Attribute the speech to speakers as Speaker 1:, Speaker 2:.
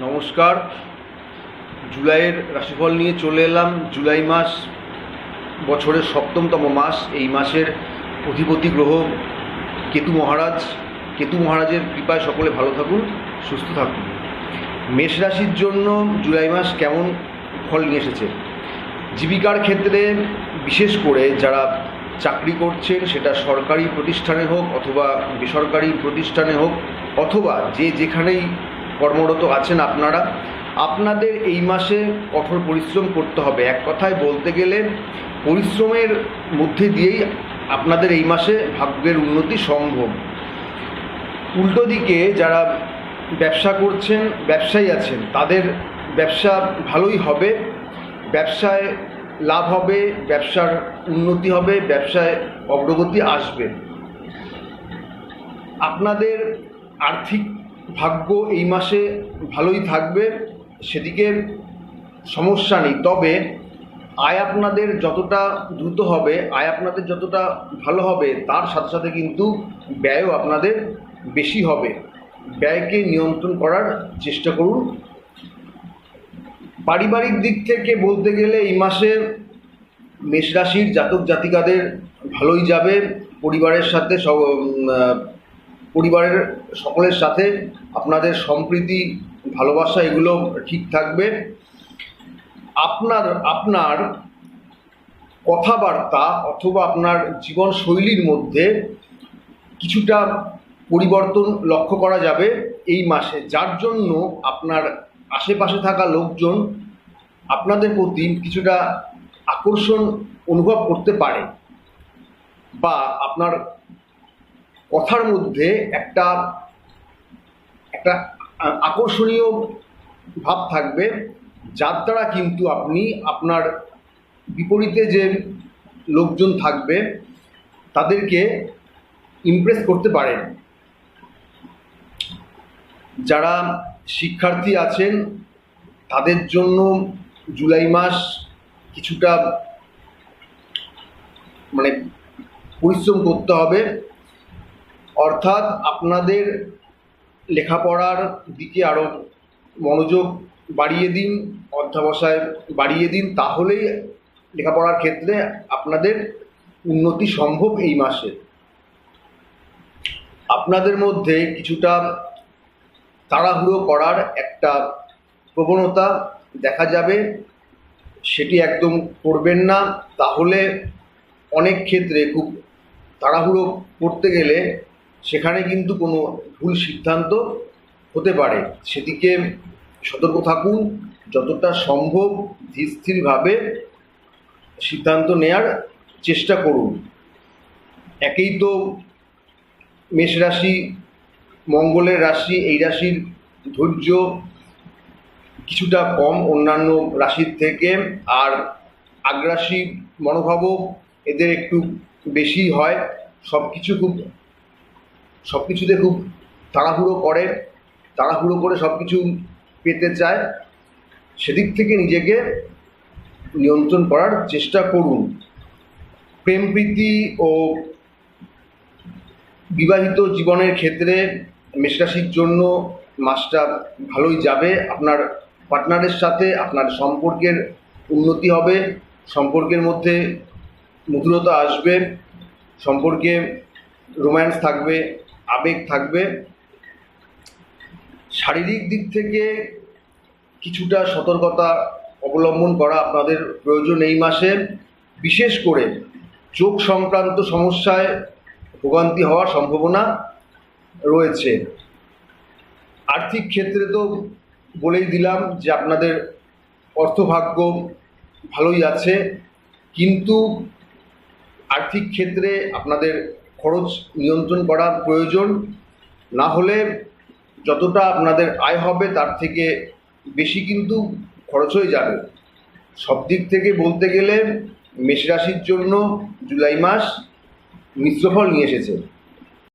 Speaker 1: নমস্কার। জুলাইয়ের রাশিফল নিয়ে চলে এলাম। জুলাই মাস বছরের সপ্তমতম মাস। এই মাসের অধিপতি গ্রহ কেতু মহারাজ। কেতু মহারাজের কৃপায় সকলে ভালো থাকুন, সুস্থ থাকুন। মেষ রাশির জন্য জুলাই মাস কেমন ফল নিয়ে এসেছে? জীবিকার ক্ষেত্রে বিশেষ করে যারা চাকরি করছেন, সেটা সরকারি প্রতিষ্ঠানে হোক অথবা বেসরকারি প্রতিষ্ঠানে হোক, অথবা যে যেখানেই কর্মরত আছেন আপনারা, আপনাদের এই মাসে কঠোর পরিশ্রম করতে হবে। এক কথায় বলতে গেলে, পরিশ্রমের মধ্যে দিয়েই আপনাদের এই মাসে ভাগ্যের উন্নতি সম্ভব। উল্টো দিকে যারা ব্যবসা করছেন, ব্যবসায়ী আছেন, তাদের ব্যবসা ভালোই হবে, ব্যবসায় লাভ হবে, ব্যবসার উন্নতি হবে, ব্যবসায় অগ্রগতি আসবে। আপনাদের আর্থিক ভাগ্য এই মাসে ভালোই থাকবে, সেদিকে সমস্যা নেই। তবে আয় আপনাদের যতটা দ্রুত হবে, আয় আপনাদের যতটা ভালো হবে, তার সাথে সাথে কিন্তু ব্যয়ও আপনাদের বেশি হবে। ব্যয়কে নিয়ন্ত্রণ করার চেষ্টা করুন। পারিবারিক দিক থেকে বলতে গেলে এই মাসে মেষ রাশির জাতক জাতিকাদের ভালোই যাবে, পরিবারের সাথে সব পরিবারের সকলের সাথে আপনাদের সম্প্রীতি, ভালোবাসা, এগুলো ঠিক থাকবে। আপনার আপনার কথাবার্তা অথবা আপনার জীবনশৈলীর মধ্যে কিছুটা পরিবর্তন লক্ষ্য করা যাবে এই মাসে। যার জন্য আপনার আশেপাশে থাকা লোকজন আপনাদের প্রতি কিছুটা আকর্ষণ অনুভব করতে পারে বা আপনার কথার মধ্যে একটা একটা আকর্ষণীয় ভাব থাকবে, যার দ্বারা কিন্তু আপনি আপনার বিপরীতে যে লোকজন থাকবে, তাদেরকে ইমপ্রেস করতে পারেন। যারা শিক্ষার্থী আছেন, তাদের জন্য জুলাই মাস কিছুটা মানে পরিশ্রম করতে হবে। অর্থাৎ আপনাদের লেখাপড়ার দিকে আরও মনোযোগ বাড়িয়ে দিন, অধ্যাবসায় বাড়িয়ে দিন, তাহলেই লেখাপড়ার ক্ষেত্রে আপনাদের উন্নতি সম্ভব এই মাসে। আপনাদের মধ্যে কিছুটা তাড়াহুড়ো করার একটা প্রবণতা দেখা যাবে, সেটি একদম করবেন না। তাহলে অনেক ক্ষেত্রে খুব তাড়াহুড়ো করতে গেলে সেখানে কিন্তু কোনো ভুল সিদ্ধান্ত হতে পারে। সেদিকে সতর্ক থাকুন। যতটা সম্ভব ধীরস্থিরভাবে সিদ্ধান্ত নেয়ার চেষ্টা করুন। একেই তো মেষ রাশি, মঙ্গলের রাশি, এই রাশির ধৈর্য কিছুটা কম অন্যান্য রাশির থেকে, আর আগ্রাসী মনোভাবও এদের একটু বেশি হয়। সব কিছু খুব সব কিছুতে খুব তাড়াহুড়ো করে তাড়াহুড়ো করে সব কিছু পেতে চায়। সেদিক থেকে নিজেকে নিয়ন্ত্রণ করার চেষ্টা করুন। প্রেম প্রীতি ও বিবাহিত জীবনের ক্ষেত্রে মেষরাশির জন্য মাসটা ভালোই যাবে। আপনার পার্টনারের সাথে আপনার সম্পর্কের উন্নতি হবে, সম্পর্কের মধ্যে মধুরতা আসবে, সম্পর্কে রোম্যান্স থাকবে আবেগ থাকবে। শারীরিক দিক থেকে কিছুটা সতর্কতা অবলম্বন করা আপনাদের প্রয়োজন এই মাসে। বিশেষ করে চোখ সংক্রান্ত সমস্যায় ভোগান্তি হওয়ার সম্ভাবনা রয়েছে। আর্থিক ক্ষেত্রে তো বলেই দিলাম যে আপনাদের অর্থভাগ্য ভালোই আছে, কিন্তু আর্থিক ক্ষেত্রে আপনাদের খরচ নিয়ন্ত্রণ করা প্রয়োজন। না হলে যতটা আপনাদের আয় হবে, তার থেকে বেশি কিন্তু খরচ হয়ে যাবে। সব দিক থেকে বলতে গেলে মেষ রাশির জন্য জুলাই মাস মিশ্রফল নিয়ে এসেছে।